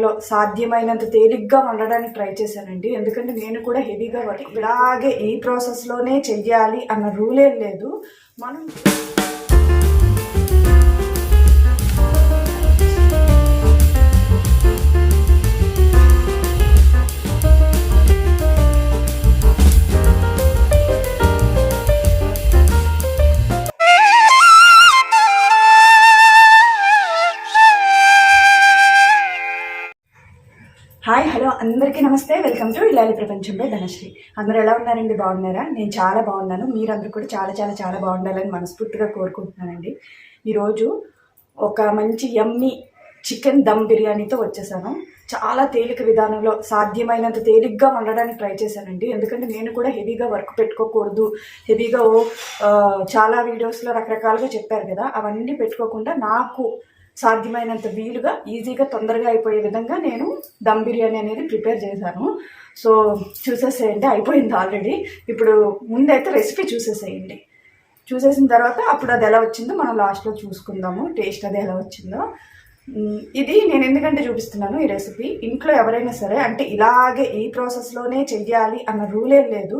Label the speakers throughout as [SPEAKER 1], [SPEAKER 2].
[SPEAKER 1] దానిలో సాధ్యమైనంత తేలిగ్గా వండడానికి ట్రై చేశానండి. ఎందుకంటే నేను కూడా హెవీగా ఇలాగే ఈ ప్రాసెస్లోనే చెయ్యాలి అన్న రూలేం లేదు. మనం అందరికీ నమస్తే. వెల్కమ్ టు ఇలాలి ప్రపంచంలో ధనశ్రీ. అందరూ ఎలా ఉన్నారండి? బాగున్నారా? నేను చాలా బాగున్నాను. మీరందరూ కూడా చాలా చాలా చాలా బాగుండాలని మనస్ఫూర్తిగా కోరుకుంటున్నానండి. ఈరోజు ఒక మంచి యమ్మీ చికెన్ దమ్ బిర్యానీతో వచ్చేసాను. చాలా తేలిక విధానంలో సాధ్యమైనంత తేలిగ్గా వండడానికి ట్రై చేశానండి. ఎందుకంటే నేను కూడా హెవీగా వర్క్ పెట్టుకోకూడదు. హెవీగా ఓ, చాలా వీడియోస్లో రకరకాలుగా చెప్పారు కదా. అవన్నీ పెట్టుకోకుండా నాకు సాధ్యమైనంత వీలుగా ఈజీగా తొందరగా అయిపోయే విధంగా నేను దమ్ బిర్యానీ అనేది ప్రిపేర్ చేశాను. సో చూసేసేయండి అయిపోయింది ఆల్రెడీ. ఇప్పుడు ముందైతే రెసిపీ చూసేసేయండి. చూసేసిన తర్వాత అప్పుడు అది ఎలా వచ్చిందో మనం లాస్ట్లో చూసుకుందాము టేస్ట్ అది ఎలా వచ్చిందో. ఇది నేను ఎందుకంటే చూపిస్తున్నాను ఈ రెసిపీ ఇంట్లో ఎవరైనా సరే అంటే ఇలాగే ఈ ప్రాసెస్లోనే చెయ్యాలి అన్న రూల్ ఏం లేదు.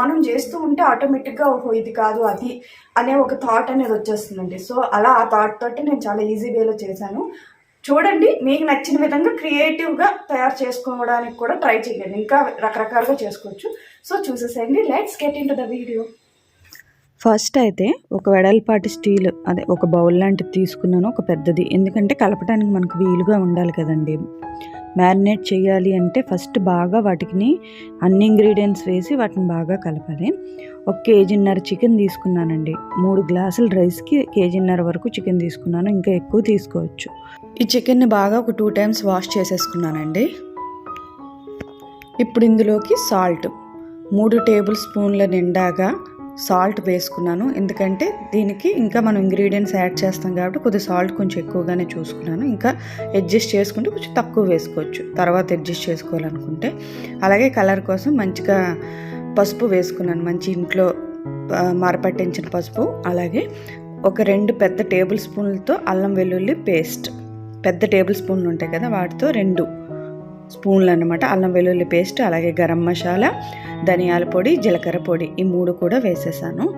[SPEAKER 1] మనం చేస్తూ ఉంటే ఆటోమేటిక్గా ఓహో ఇది కాదు అది అనే ఒక థాట్ అనేది వచ్చేస్తుందండి. సో అలా ఆ థాట్ తోటి నేను చాలా ఈజీ వేలో చేశాను. చూడండి మీకు నచ్చిన విధంగా క్రియేటివ్గా తయారు చేసుకోవడానికి కూడా ట్రై చేయండి ఇంకా రకరకాలుగా చేసుకోవచ్చు. సో చూసేసేయండి. Let's get into the video
[SPEAKER 2] first అయితే ఒక వెడల్పాటి స్టీల్ అదే ఒక బౌల్ లాంటిది తీసుకున్నాను ఒక పెద్దది. ఎందుకంటే కలపడానికి మనకు వీలుగా ఉండాలి కదండి. మ్యారినేట్ చేయాలి అంటే ఫస్ట్ బాగా వాటికి అన్ని ఇంగ్రీడియంట్స్ వేసి వాటిని బాగా కలపాలి. ఒక కేజీన్నర చికెన్ తీసుకున్నానండి. మూడు గ్లాసుల రైస్కి కేజీన్నర వరకు చికెన్ తీసుకున్నాను. ఇంకా ఎక్కువ తీసుకోవచ్చు. ఈ చికెన్ని బాగా ఒక టూ టైమ్స్ వాష్ చేసేసుకున్నానండి. ఇప్పుడు ఇందులోకి సాల్ట్. మూడు టేబుల్ స్పూన్ల నిండాగా సాల్ట్ వేసుకున్నాను. ఎందుకంటే దీనికి ఇంకా మనం ఇంగ్రీడియంట్స్ యాడ్ చేస్తాం కాబట్టి కొద్దిగా సాల్ట్ కొంచెం ఎక్కువగానే చూసుకున్నాను. ఇంకా అడ్జస్ట్ చేసుకుంటే కొంచెం తక్కువ వేసుకోవచ్చు. తర్వాత అడ్జస్ట్ చేసుకోవాలనుకుంటే. అలాగే కలర్ కోసం మంచిగా పసుపు వేసుకున్నాను. మంచి ఇంట్లో మరపట్టించిన పసుపు. అలాగే ఒక రెండు పెద్ద టేబుల్ స్పూన్లతో అల్లం వెల్లుల్లి పేస్ట్. పెద్ద టేబుల్ స్పూన్లు ఉంటాయి కదా వాటితో రెండు. స్పూన్లు అన్నమాట అల్లం వెల్లుల్లి పేస్ట్ అలాగే గరం మసాలా ధనియాల పొడి జీలకర్ర పొడి ఈ మూడు కూడా వేసేసాను.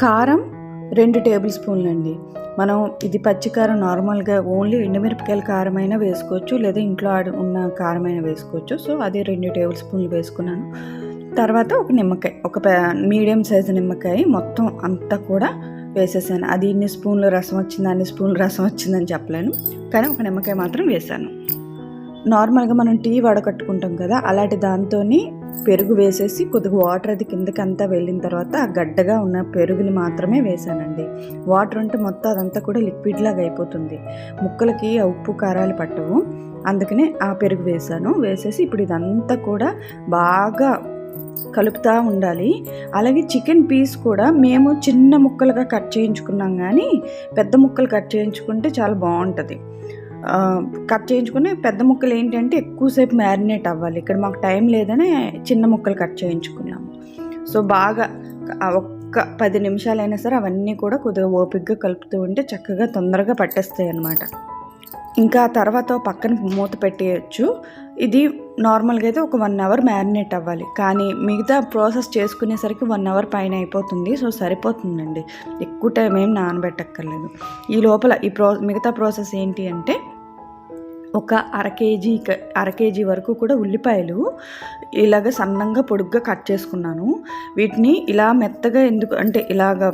[SPEAKER 2] కారం రెండు టేబుల్ స్పూన్లు అండి మనం ఇది పచ్చికారం నార్మల్గా ఓన్లీ ఎండుమిరపకాయల కారం అయినా వేసుకోవచ్చు లేదా ఇంట్లో ఆడ- ఉన్న కారమైనా వేసుకోవచ్చు. సో అది రెండు టేబుల్ స్పూన్లు వేసుకున్నాను. తర్వాత ఒక నిమ్మకాయ ఒక మీడియం సైజు నిమ్మకాయ మొత్తం అంతా కూడా వేసేసాను. అది ఇన్ని స్పూన్లు రసం వచ్చింది అన్ని స్పూన్లు రసం వచ్చిందని చెప్పలేను. కానీ ఒక నిమ్మకాయ మాత్రం వేసాను. నార్మల్గా మనం టీ వడకట్టుకుంటాం కదా అలాంటి దాంతో పెరుగు వేసేసి కొద్దిగా వాటర్ అది కిందకి అంతా వెళ్ళిన తర్వాత ఆ గడ్డగా ఉన్న పెరుగుని మాత్రమే వేసానండి వాటర్ ఉంటే మొత్తం అదంతా కూడా లిక్విడ్ లాగా అయిపోతుంది. ముక్కలకి ఆ ఉప్పు కారాలు పట్టవు. అందుకనే ఆ పెరుగు వేసాను వేసేసి ఇప్పుడు ఇదంతా కూడా బాగా కలుపుతూ ఉండాలి. అలాగే చికెన్ పీస్ కూడా మేము చిన్న ముక్కలుగా కట్ చేయించుకున్నాం కానీ పెద్ద ముక్కలు కట్ చేయించుకుంటే చాలా బాగుంటుంది. కట్ చేయించుకుని పెద్ద ముక్కలు ఏంటంటే ఎక్కువసేపు మ్యారినేట్ అవ్వాలి. ఇక్కడ మాకు టైం లేదని చిన్న ముక్కలు కట్ చేయించుకున్నాము. సో బాగా ఒక్క పది నిమిషాలైనా సరే అవన్నీ కూడా కొద్దిగా ఓపిగ్గా కలుపుతూ ఉంటే చక్కగా తొందరగా పట్టేస్తాయి అన్నమాట. ఇంకా తర్వాత పక్కన మూత పెట్టేయచ్చు. ఇది నార్మల్గా అయితే ఒక వన్ అవర్ మ్యారినేట్ అవ్వాలి. కానీ మిగతా ప్రాసెస్ చేసుకునేసరికి వన్ అవర్ పైన అయిపోతుంది. సో సరిపోతుందండి. ఎక్కువ టైం ఏం నానబెట్టక్కర్లేదు. ఈ లోపల ఈ ప్రో మిగతా ప్రాసెస్ ఏంటి అంటే ఒక అర కేజీ క- అర కేజీ వరకు కూడా ఉల్లిపాయలు ఇలాగ సన్నంగా పొడుగ్గా కట్ చేసుకున్నాను. వీటిని ఇలా మెత్తగా ఎందుకు అంటే ఇలాగ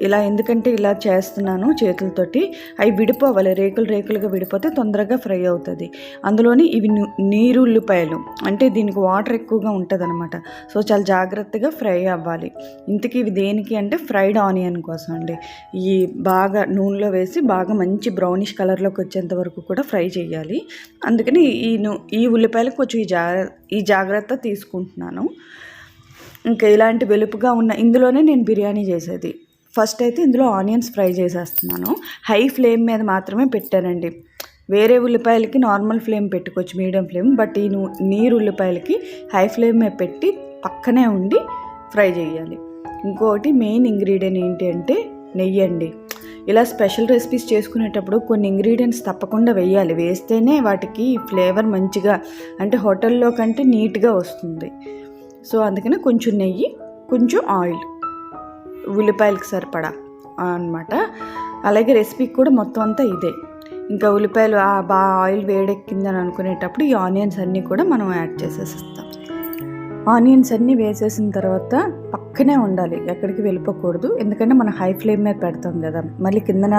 [SPEAKER 2] ఇలా ఎందుకంటే ఇలా చేస్తున్నాను చేతులతోటి అవి విడిపోవాలి. రేకులు రేకులుగా విడిపోతే తొందరగా ఫ్రై అవుతుంది. అందులోని ఇవి నీరు ఉల్లిపాయలు అంటే దీనికి వాటర్ ఎక్కువగా ఉంటుంది అనమాట సో చాలా జాగ్రత్తగా ఫ్రై అవ్వాలి. ఇంతకీ ఇవి దేనికి అంటే ఫ్రైడ్ ఆనియన్ కోసం అండి. ఈ బాగా నూనెలో వేసి బాగా మంచి బ్రౌనిష్ కలర్లోకి వచ్చేంత వరకు కూడా ఫ్రై చేయాలి. అందుకని ఈ ను- ఈ ఉల్లిపాయలు కొంచెం ఈ ఈ జాగ్రత్త తీసుకుంటున్నాను. ఇంకా ఇలాంటి వెలుపుగా ఉన్న ఇందులోనే నేను బిర్యానీ చేసేది. ఫస్ట్ అయితే ఇందులో ఆనియన్స్ ఫ్రై చేసేస్తున్నాను. హై ఫ్లేమ్ మీద మాత్రమే పెట్టానండి. వేరే ఉల్లిపాయలకి నార్మల్ ఫ్లేమ్ పెట్టుకోవచ్చు మీడియం ఫ్లేమ్ బట్ ఈ నీరు ఉల్లిపాయలకి హై ఫ్లేమ్ మీద పెట్టి పక్కనే ఉండి ఫ్రై చేయాలి. ఇంకోటి మెయిన్ ఇంగ్రీడియంట్ ఏంటి అంటే నెయ్యి అండి. ఇలా స్పెషల్ రెసిపీస్ చేసుకునేటప్పుడు కొన్ని ఇంగ్రీడియంట్స్ తప్పకుండా వేయాలి. వేస్తేనే వాటికి ఫ్లేవర్ మంచిగా అంటే హోటల్లో కంటే నీట్గా వస్తుంది. సో అందుకని కొంచెం నెయ్యి కొంచెం ఆయిల్. ఉల్లిపాయలకు సరిపడా అన్నమాట. అలాగే రెసిపీకి కూడా మొత్తం అంతా ఇదే. ఇంకా ఉల్లిపాయలు బాగా ఆయిల్ వేడెక్కిందని అనుకునేటప్పుడు ఈ ఆనియన్స్ అన్నీ కూడా మనం యాడ్ చేసేస్తాం ఆనియన్స్ అన్నీ వేసేసిన తర్వాత పక్కనే ఉండాలి ఎక్కడికి వెళ్ళిపోకూడదు. ఎందుకంటే మనం హై ఫ్లేమ్ మీద పెడతాం కదా. మళ్ళీ కిందన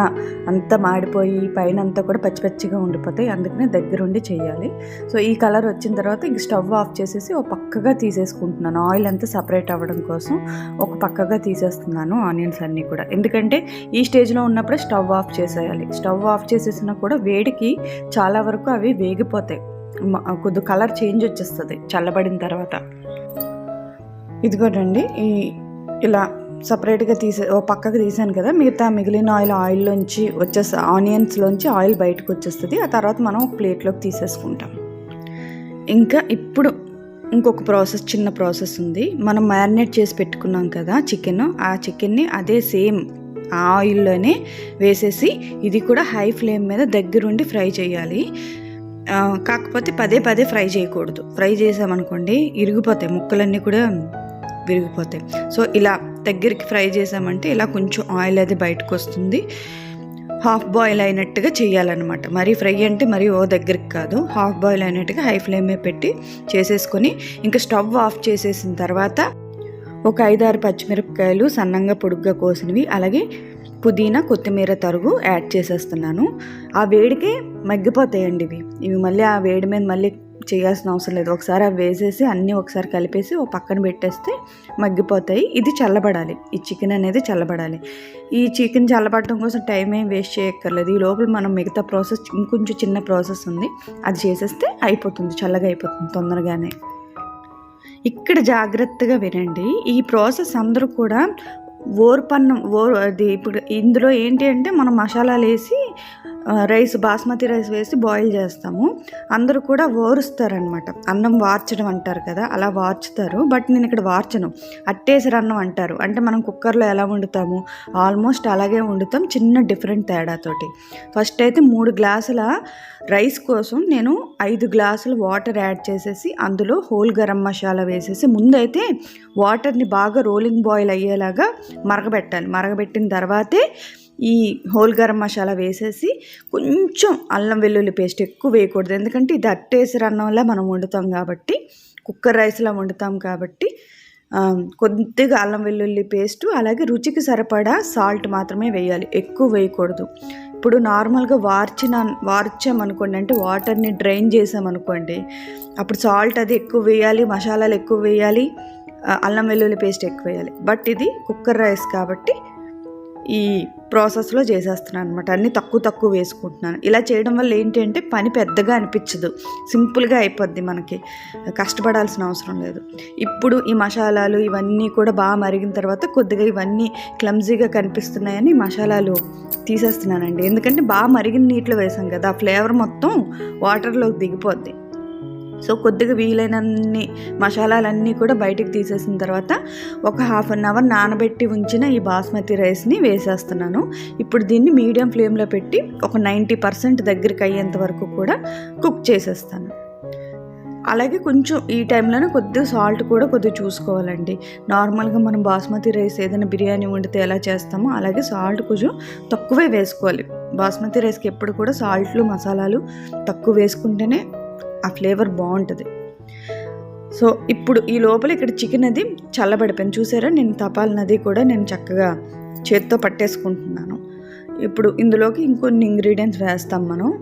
[SPEAKER 2] అంతా మాడిపోయి పైన అంతా కూడా పచ్చి పచ్చిగా ఉండిపోతాయి. అందుకనే దగ్గరుండి చేయాలి. సో ఈ కలర్ వచ్చిన తర్వాత ఇంక స్టవ్ ఆఫ్ చేసేసి ఒక పక్కగా తీసేసుకుంటున్నాను. ఆయిల్ అంతా సపరేట్ అవ్వడం కోసం ఒక పక్కగా తీసేస్తున్నాను ఆనియన్స్ అన్నీ కూడా. ఎందుకంటే ఈ స్టేజ్లో ఉన్నప్పుడే స్టవ్ ఆఫ్ చేసేయాలి. స్టవ్ ఆఫ్ చేసేసినా కూడా వేడికి చాలా వరకు అవి వేగిపోతాయి. కొద్ది కలర్ చేంజ్ వచ్చేస్తుంది చల్లబడిన తర్వాత. ఇదిగోనండి ఈ ఇలా సపరేట్గా తీసే ఓ పక్కకు తీసాను కదా మిగతా మిగిలిన ఆయిల్ ఆయిల్లోంచి వచ్చేసి ఆనియన్స్లోంచి ఆయిల్ బయటకు వచ్చేస్తుంది ఆ తర్వాత మనం ఒక ప్లేట్లోకి తీసేసుకుంటాం. ఇంకా ఇప్పుడు ఇంకొక ప్రాసెస్ చిన్న ప్రాసెస్ ఉంది. మనం మ్యారినేట్ చేసి పెట్టుకున్నాం కదా చికెన్ ఆ చికెన్ని అదే సేమ్ ఆ ఆయిల్లోనే వేసేసి ఇది కూడా హై ఫ్లేమ్ మీద దగ్గరుండి ఫ్రై చేయాలి. కాకపోతే పదే పదే ఫ్రై చేయకూడదు. ఫ్రై చేసామనుకోండి ఇరిగిపోతాయి. ముక్కలన్నీ కూడా విరిగిపోతాయి. సో ఇలా దగ్గరికి ఫ్రై చేసామంటే ఇలా కొంచెం ఆయిల్ అది బయటకు వస్తుంది హాఫ్ బాయిల్ అయినట్టుగా చేయాలన్నమాట. మరీ ఫ్రై అంటే మరీ ఓ దగ్గరికి కాదు. హాఫ్ బాయిల్ అయినట్టుగా హై ఫ్లేమే పెట్టి చేసేసుకొని ఇంకా స్టవ్ ఆఫ్ చేసేసిన తర్వాత ఒక ఐదారు పచ్చిమిరపకాయలు సన్నంగా పొడుగ్గా కోసినవి అలాగే పుదీనా కొత్తిమీర తరుగు యాడ్ చేసేస్తున్నాను. ఆ వేడికే మగ్గిపోతాయండి ఇవి. ఇవి మళ్ళీ ఆ వేడి మీద మళ్ళీ చేయాల్సిన అవసరం లేదు. ఒకసారి అవి వేసేసి అన్నీ ఒకసారి కలిపేసి ఒక పక్కన పెట్టేస్తే మగ్గిపోతాయి. ఇది చల్లబడాలి. ఈ చికెన్ అనేది చల్లబడాలి. ఈ చికెన్ చల్లబడటం కోసం టైం ఏం వేస్ట్ చేయక్కర్లేదు. ఈ లోపల మనం మిగతా ప్రాసెస్ ఇంకొంచెం చిన్న ప్రాసెస్ ఉంది. అది చేసేస్తే అయిపోతుంది. చల్లగా అయిపోతుంది తొందరగానే. ఇక్కడ జాగ్రత్తగా వినండి. ఈ ప్రాసెస్ అందరూ కూడా ఓర్పన్నం ఓర్ అది ఇప్పుడు ఇందులో ఏంటి అంటే మనం మసాలాలు వేసి రైస్ బాస్మతి రైస్ వేసి బాయిల్ చేస్తాము. అందరూ కూడా ఓరుస్తారనమాట అన్నం వార్చడం అంటారు కదా అలా వార్చుతారు. బట్ నేను ఇక్కడ వార్చను. అట్టేసరి అన్నం అంటారు. అంటే మనం కుక్కర్లో ఎలా వండుతాము? ఆల్మోస్ట్ అలాగే వండుతాం. చిన్న డిఫరెంట్ తేడాతోటి. ఫస్ట్ అయితే మూడు గ్లాసుల రైస్ కోసం నేను ఐదు గ్లాసులు వాటర్ యాడ్ చేసేసి అందులో హోల్ గరం మసాలా వేసేసి ముందైతే వాటర్ని బాగా రోలింగ్ బాయిల్ అయ్యేలాగా మరగబెట్టాలి. మరగబెట్టిన తర్వాతే ఈ హోల్ గరం మసాలా వేసేసి కొంచెం అల్లం వెల్లుల్లి పేస్ట్ ఎక్కువ వేయకూడదు. ఎందుకంటే ఇది అట్టేసి అన్నంలా మనం వండుతాం కాబట్టి కుక్కర్ రైస్లా వండుతాం కాబట్టి కొద్దిగా అల్లం వెల్లుల్లి పేస్ట్ అలాగే రుచికి సరిపడా సాల్ట్ మాత్రమే వేయాలి. ఎక్కువ వేయకూడదు. ఇప్పుడు నార్మల్గా వార్చిన వార్చామనుకోండి అంటే వాటర్ని డ్రైన్ చేసామనుకోండి అప్పుడు సాల్ట్ అది ఎక్కువ వేయాలి మసాలాలు ఎక్కువ వేయాలి అల్లం వెల్లుల్లి పేస్ట్ ఎక్కువ వేయాలి. బట్ ఇది కుక్కర్ రైస్ కాబట్టి ఈ ప్రాసెస్లో చేసేస్తున్నాను అనమాట అన్నీ తక్కువ తక్కువ వేసుకుంటున్నాను. ఇలా చేయడం వల్ల ఏంటంటే పని పెద్దగా అనిపించదు. సింపుల్గా అయిపోద్ది మనకి. కష్టపడాల్సిన అవసరం లేదు. ఇప్పుడు ఈ మసాలాలు ఇవన్నీ కూడా బాగా మరిగిన తర్వాత కొద్దిగా ఇవన్నీ క్లమ్జీగా కనిపిస్తున్నాయని మసాలాలు తీసేస్తున్నానండి. ఎందుకంటే బాగా మరిగిన నీటిలో వేసాం కదా ఆ ఫ్లేవర్ మొత్తం వాటర్లోకి దిగిపోద్ది. సో కొద్దిగా వీలైనన్ని మసాలాలన్నీ కూడా బయటికి తీసేసిన తర్వాత ఒక హాఫ్ అన్ అవర్ నానబెట్టి ఉంచిన ఈ బాస్మతి రైస్ని వేసేస్తున్నాను. ఇప్పుడు దీన్ని మీడియం ఫ్లేమ్లో పెట్టి ఒక నైంటీ పర్సెంట్ దగ్గరికి అయ్యేంత వరకు కూడా కుక్ చేసేస్తాను. అలాగే కొంచెం ఈ టైంలోనే కొద్దిగా సాల్ట్ కూడా కొద్దిగా చూసుకోవాలండి. నార్మల్గా మనం బాస్మతి రైస్ ఏదైనా బిర్యానీ వండితే ఎలా చేస్తామో అలాగే సాల్ట్ కొంచెం తక్కువే వేసుకోవాలి. బాస్మతి రైస్కి ఎప్పుడు కూడా సాల్ట్లు మసాలాలు తక్కువ వేసుకుంటేనే ఆ ఫ్లేవర్ బాగుంటుంది. సో ఇప్పుడు ఈ లోపల ఇక్కడ చికెన్ అది చల్లబడిపోయింది. చూసారా? నేను తపాల నది కూడా నేను చక్కగా చేత్తో పట్టేసుకుంటున్నాను. ఇప్పుడు ఇందులోకి ఇంకొన్ని ఇంగ్రీడియంట్స్ వేస్తాం మనం.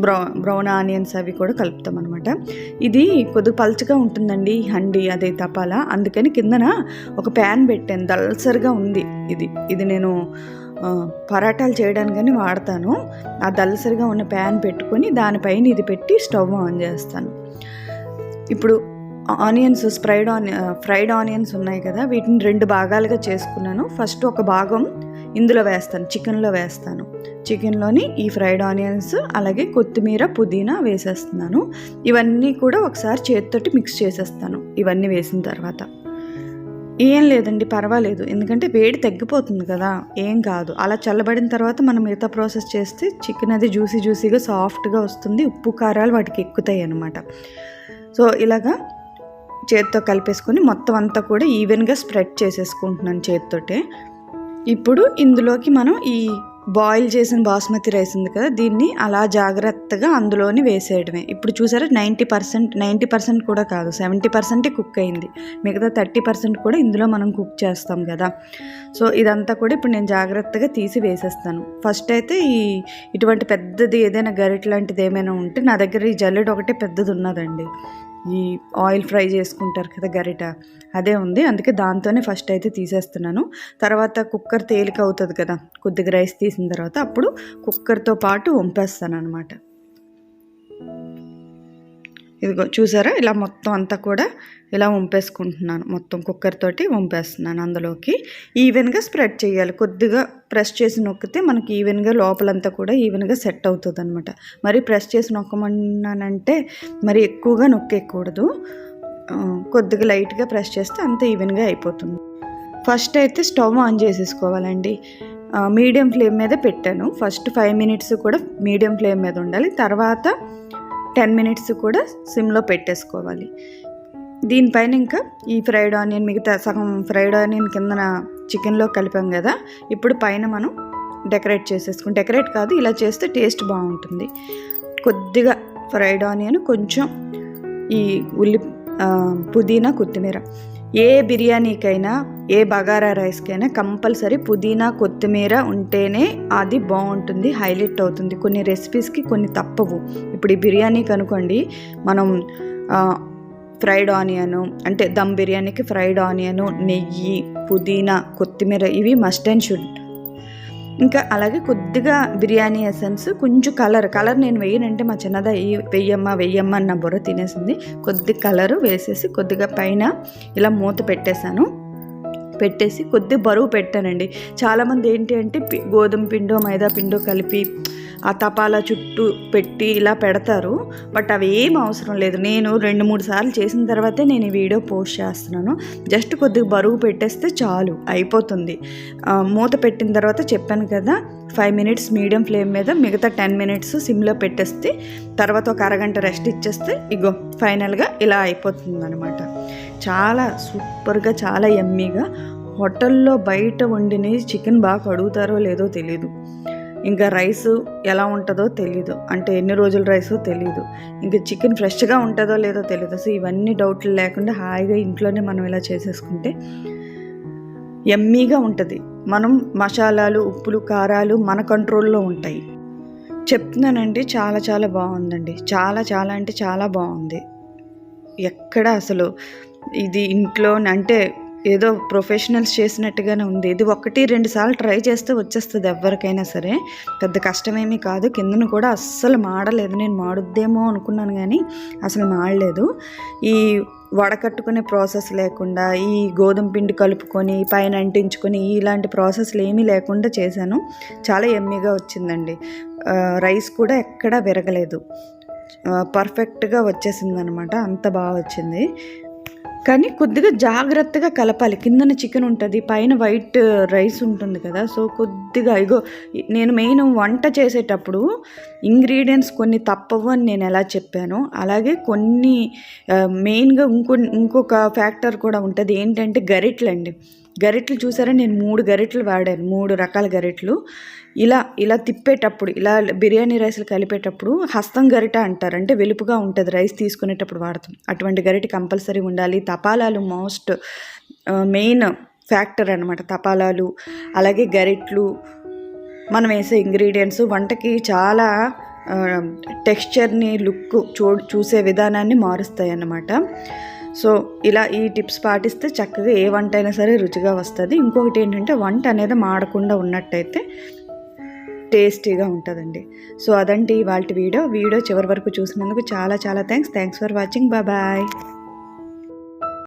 [SPEAKER 2] బ్రౌన్ బ్రౌ బ్రౌన్ ఆనియన్స్ అవి కూడా కలుపుతాం అనమాట ఇది కొద్దిగా పల్చగా ఉంటుందండి హండి అదే తపాల. అందుకని కిందన ఒక ప్యాన్ పెట్టాను. దల్సరిగా ఉంది ఇది. ఇది నేను పరాటాలు చేయడానికని వాడతాను. ఆ దల్సరిగా ఉన్న ప్యాన్ పెట్టుకొని దానిపైన ఇది పెట్టి స్టవ్ ఆన్ చేస్తాను. ఇప్పుడు onions fried onion fried onions ఉన్నాయి కదా వీటిని రెండు భాగాలుగా చేసుకున్నాను. ఫస్ట్ ఒక భాగం ఇందులో వేస్తాను చికెన్లో వేస్తాను. చికెన్లోని ఈ ఫ్రైడ్ ఆనియన్స్ అలాగే కొత్తిమీర పుదీనా వేసేస్తున్నాను. ఇవన్నీ కూడా ఒకసారి చేతితోటి మిక్స్ చేసేస్తాను ఇవన్నీ వేసిన తర్వాత. ఏం లేదండి పర్వాలేదు. ఎందుకంటే వేడి తగ్గిపోతుంది కదా ఏం కాదు. అలా చల్లబడిన తర్వాత మనం మిగతా ప్రాసెస్ చేస్తే చికెన్ అది జ్యూసీ జ్యూసీగా సాఫ్ట్గా వస్తుంది. ఉప్పు కారాలు వాటికి ఎక్కుతాయి అన్నమాట. సో ఇలాగా చేత్తో కలిపేసుకొని మొత్తం అంతా కూడా ఈవెన్గా స్ప్రెడ్ చేసేసుకుంటున్నాను చేత్తోటే. ఇప్పుడు ఇందులోకి మనం ఈ బాయిల్ చేసిన బాస్మతి రైస్ ఉంది కదా దీన్ని అలా జాగ్రత్తగా అందులోని వేసేయడమే. ఇప్పుడు చూసారా నైంటీ పర్సెంట్ నైంటీ పర్సెంట్ కూడా కాదు సెవెంటీ పర్సెంటే కుక్ అయింది. మిగతా థర్టీ పర్సెంట్ కూడా ఇందులో మనం కుక్ చేస్తాం కదా. సో ఇదంతా కూడా ఇప్పుడు నేను జాగ్రత్తగా తీసి వేసేస్తాను. ఫస్ట్ అయితే ఈ ఇటువంటి పెద్దది ఏదైనా గరిట లాంటిది ఏమైనా ఉంటే నా దగ్గర ఈ జల్లెడ ఒకటే పెద్దది ఉన్నదండి. ఈ ఆయిల్ ఫ్రై చేసుకుంటారు కదా గరిట అదే ఉంది. అందుకే దాంతోనే ఫస్ట్ అయితే తీసేస్తున్నాను. తర్వాత కుక్కర్ తేలిక అవుతుంది కదా కొద్దిగా రైస్ తీసిన తర్వాత అప్పుడు కుక్కర్తో పాటు వంపేస్తాను అనమాట ఇదిగో చూసారా? ఇలా మొత్తం అంతా కూడా ఇలా వంపేసుకుంటున్నాను. మొత్తం కుక్కర్ తోటి వంపేస్తున్నాను అందులోకి. ఈవెన్గా స్ప్రెడ్ చేయాలి. కొద్దిగా ప్రెస్ చేసి నొక్కితే మనకి ఈవెన్గా లోపలంతా కూడా ఈవెన్గా సెట్ అవుతుంది అనమాట మరి ప్రెస్ చేసి నొక్కమన్నానంటే మరి ఎక్కువగా నొక్కేయకూడదు. కొద్దిగా లైట్గా ప్రెస్ చేస్తే అంత ఈవెన్గా అయిపోతుంది. ఫస్ట్ అయితే స్టవ్ ఆన్ చేసేసుకోవాలండి. మీడియం ఫ్లేమ్ మీద పెట్టాను. ఫస్ట్ ఫైవ్ మినిట్స్ కూడా మీడియం ఫ్లేమ్ మీద ఉండాలి. తర్వాత టెన్ మినిట్స్ కూడా సిమ్లో పెట్టేసుకోవాలి. దీనిపైన ఇంకా ఈ ఫ్రైడ్ ఆనియన్ మిగతా సగం ఫ్రైడ్ ఆనియన్ కిందన చికెన్లో కలిపాం కదా ఇప్పుడు పైన మనం డెకరేట్ చేసేసుకుని డెకరేట్ కాదు ఇలా చేస్తే టేస్ట్ బాగుంటుంది. కొద్దిగా ఫ్రైడ్ ఆనియన్ కొంచెం ఈ ఉల్లి పుదీనా కొత్తిమీర. ఏ బిర్యానీకైనా ఏ బగారా రైస్కైనా కంపల్సరీ పుదీనా కొత్తిమీర ఉంటేనే అది బాగుంటుంది హైలైట్ అవుతుంది. కొన్ని రెసిపీస్కి కొన్ని తప్పవు. ఇప్పుడు ఈ బిర్యానీకి అనుకోండి మనం ఫ్రైడ్ ఆనియను అంటే దమ్ బిర్యానీకి ఫ్రైడ్ ఆనియను నెయ్యి పుదీనా కొత్తిమీర ఇవి మస్ట్ అండ్ షుడ్. ఇంకా అలాగే కొద్దిగా బిర్యానీ ఎసెన్స్ కొంచెం కలర్ కలర్ నేను వేయనంటే మా చిన్నదా వెయ్యమ్మ వెయ్యమ్మ నా బుర్ర తినేసింది. కొద్ది కలరు వేసేసి కొద్దిగా పైన ఇలా మూత పెట్టేశాను. పెట్టేసి కొద్ది బరువు పెట్టానండి. చాలామంది ఏంటి అంటే పి- గోధుమ పిండో మైదా పిండో కలిపి ఆ తపాలా చుట్టూ పెట్టి ఇలా పెడతారు. బట్ అవి ఏం అవసరం లేదు. నేను రెండు మూడు సార్లు చేసిన తర్వాతే నేను ఈ వీడియో పోస్ట్ చేస్తున్నాను. జస్ట్ కొద్దిగా బరువు పెట్టేస్తే చాలు అయిపోతుంది. మూత పెట్టిన తర్వాత చెప్పాను కదా ఫైవ్ మినిట్స్ మీడియం ఫ్లేమ్ మీద మిగతా టెన్ మినిట్స్ సిమ్లో పెట్టేస్తే తర్వాత ఒక అరగంట రెస్ట్ ఇచ్చేస్తే ఇగో ఫైనల్గా ఇలా అయిపోతుంది అనమాట చాలా సూపర్గా చాలా ఎమ్మీగా హోటల్లో బయట వండిన చికెన్ బాగా కడుగుతారో లేదో తెలియదు ఇంకా రైస్ ఎలా ఉంటుందో తెలీదు. అంటే ఎన్ని రోజుల రైసో తెలీదు. ఇంకా చికెన్ ఫ్రెష్గా ఉంటుందో లేదో తెలియదు సో ఇవన్నీ డౌట్లు లేకుండా హాయిగా ఇంట్లోనే మనం ఇలా చేసేసుకుంటే ఎమ్మీగా ఉంటుంది. మనం మసాలాలు ఉప్పులు కారాలు మన కంట్రోల్లో ఉంటాయి. చెప్తున్నానండి చాలా చాలా బాగుందండి. చాలా చాలా అంటే చాలా బాగుంది. ఎక్కడ అసలు ఇది ఇంట్లో అంటే ఏదో ప్రొఫెషనల్స్ చేసినట్టుగానే ఉంది. ఇది ఒకటి రెండు సార్లు ట్రై చేస్తే వచ్చేస్తుంది ఎవరికైనా సరే. పెద్ద కష్టమేమీ కాదు. కిందను కూడా అస్సలు మాడలేదు. నేను మాడుద్దేమో అనుకున్నాను కానీ అసలు మాడలేదు. ఈ వడకట్టుకునే ప్రాసెస్ లేకుండా ఈ గోధుమ పిండి కలుపుకొని పైన అంటించుకొని ఇలాంటి ప్రాసెస్లు ఏమీ లేకుండా చేశాను. చాలా ఎమ్మీగా వచ్చిందండి. రైస్ కూడా ఎక్కడా విరగలేదు. పర్ఫెక్ట్గా వచ్చేసింది అనమాట అంత బాగా వచ్చింది. కానీ కొద్దిగా జాగ్రత్తగా కలపాలి. కిందన చికెన్ ఉంటుంది పైన వైట్ uh, రైస్ ఉంటుంది కదా సో కొద్దిగా ఇగో నేను మెయిన్ వంట చేసేటప్పుడు ఇంగ్రీడియంట్స్ కొన్ని తప్పవు అని నేను ఎలా చెప్పాను అలాగే కొన్ని uh, మెయిన్గా ఇంకో ఇంకొక ఫ్యాక్టర్ కూడా ఉంటుంది ఏంటంటే గరిట్లండి. గరిట్లు చూసారా? నేను మూడు గరిట్లు వాడాను. మూడు రకాల గరిట్లు. ఇలా ఇలా తిప్పేటప్పుడు ఇలా బిర్యానీ రైస్లు కలిపేటప్పుడు హస్తం గరిట అంటారు. అంటే వెలుపుగా ఉంటుంది. రైస్ తీసుకునేటప్పుడు వాడతాం. అటువంటి గరిట కంపల్సరీ ఉండాలి. తపాలాలు మోస్ట్ మెయిన్ ఫ్యాక్టర్ అనమాట తపాలాలు అలాగే గరిట్లు. మనం వేసే ఇంగ్రీడియంట్స్. వంటకి చాలా టెక్స్చర్ని లుక్ చూ చూసే విధానాన్ని మారుస్తాయి అన్నమాట సో ఇలా ఈ టిప్స్ పాటిస్తే చక్కగా ఏ వంట అయినా సరే రుచిగా వస్తుంది. ఇంకొకటి ఏంటంటే వంట అనేది మాడకుండా ఉన్నట్టయితే టేస్టీగా ఉంటుందండి. సో అదండి ఇవాళ వీడియో. వీడియో చివరి వరకు చూసినందుకు చాలా చాలా thanks. Thanks for watching. Bye.